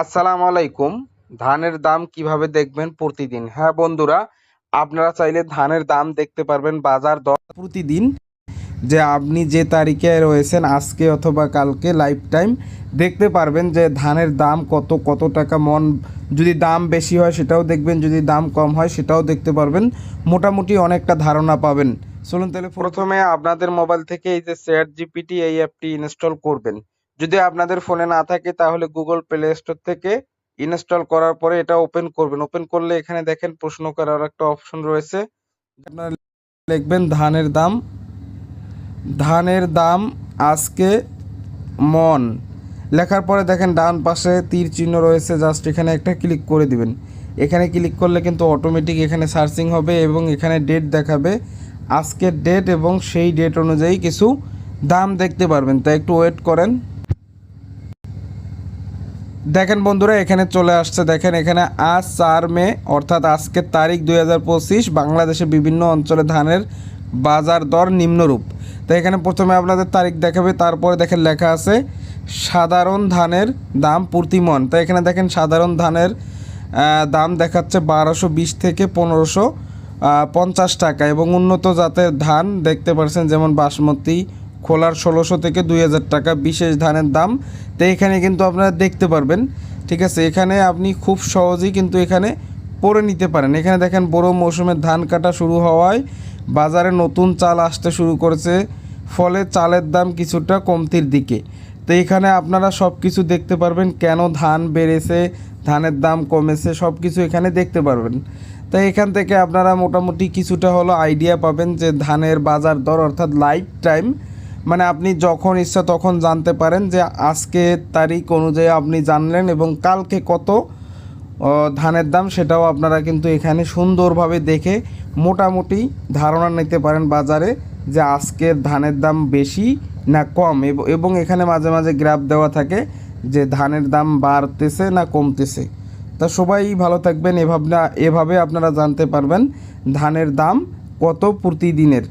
আসসালামু আলাইকুম। ধানের দাম কীভাবে দেখবেন প্রতিদিন? হ্যাঁ বন্ধুরা, আপনারা চাইলে ধানের দাম দেখতে পারবেন বাজার দর প্রতিদিন। যে আপনি যে তারিখে রয়েছেন, আজকে অথবা কালকে লাইফ টাইম দেখতে পারবেন যে ধানের দাম কত কত টাকা মন। যদি দাম বেশি হয় সেটাও দেখবেন, যদি দাম কম হয় সেটাও দেখতে পারবেন। মোটামুটি অনেকটা ধারণা পাবেন। চলুন তাহলে প্রথমে আপনাদের মোবাইল থেকে এই যে চ্যাট জিপিটি এই অ্যাপটি ইনস্টল করবেন। যদি আপনাদের ফোনে না থাকে, তাহলে গুগল প্লে স্টোর থেকে ইনস্টল করার পরে এটা ওপেন করবেন। ওপেন করলে এখানে দেখেন প্রশ্ন করার একটা অপশন রয়েছে। আপনারা লিখবেন, ধানের দাম ধানের দাম আজকে মন। লেখার পরে দেখেন ডান পাশে তীর চিহ্ন রয়েছে, জাস্ট এখানে একটা ক্লিক করে দিবেন। এখানে ক্লিক করলে কিন্তু অটোমেটিক এখানে সার্চিং হবে এবং এখানে ডেট দেখাবে। আজকের ডেট এবং সেই ডেট অনুযায়ী কিছু দাম দেখতে পারবেন। তাই একটু ওয়েট করেন। দেখেন বন্ধুরা, এখানে চলে আসছে। দেখেন, এখানে আজ চার মে, অর্থাৎ আজকের তারিখ দুই বাংলাদেশের বিভিন্ন অঞ্চলে ধানের বাজার দর নিম্নরূপ। তো এখানে প্রথমে আপনাদের তারিখ দেখাবে, তারপরে দেখেন লেখা আছে, সাধারণ ধানের দাম প্রতি মন তো এখানে দেখেন, সাধারণ ধানের দাম দেখাচ্ছে বারোশো বিশ থেকে পনেরোশো পঞ্চাশ টাকা। এবং উন্নত জাতের ধান দেখতে পাচ্ছেন, যেমন বাসমতি খোলার ষোলোশো থেকে দুই হাজার টাকা বিশেষ ধানের দাম। তো এখানে কিন্তু আপনারা দেখতে পারবেন, ঠিক আছে? এখানে আপনি খুব সহজেই কিন্তু এখানে পরে নিতে পারেন। এখানে দেখেন, বড় মৌসুমে ধান কাটা শুরু হওয়ায় বাজারে নতুন চাল আসতে শুরু করেছে, ফলে চালের দাম কিছুটা কমতির দিকে। তো এখানে আপনারা সব কিছু দেখতে পারবেন, কেন ধান বেড়েছে, ধানের দাম কমেছে সব কিছু এখানে দেখতে পারবেন। তাই এখান থেকে আপনারা মোটামুটি কিছুটা হলো আইডিয়া পাবেন যে ধানের বাজার দর, অর্থাৎ লাইফ টাইম মানে আপনি যখন ইচ্ছা তখন জানতে পারেন যে আজকে তারিখ অনুযায়ী আপনি জানলেন এবং কালকে কত ধানের দাম সেটাও আপনারা কিন্তু এখানে সুন্দরভাবে দেখে মোটামুটি ধারণা নিতে পারেন বাজারে যে আজকের ধানের দাম বেশি না কম। এব- এবং এখানে মাঝে মাঝে গ্রাফ দেওয়া থাকে যে ধানের দাম বাড়তেছে না কমতেছে। তা সবাই ভালো থাকবেন। এভাবে এভাবে আপনারা জানতে পারবেন ধানের দাম কত প্রতিদিনের।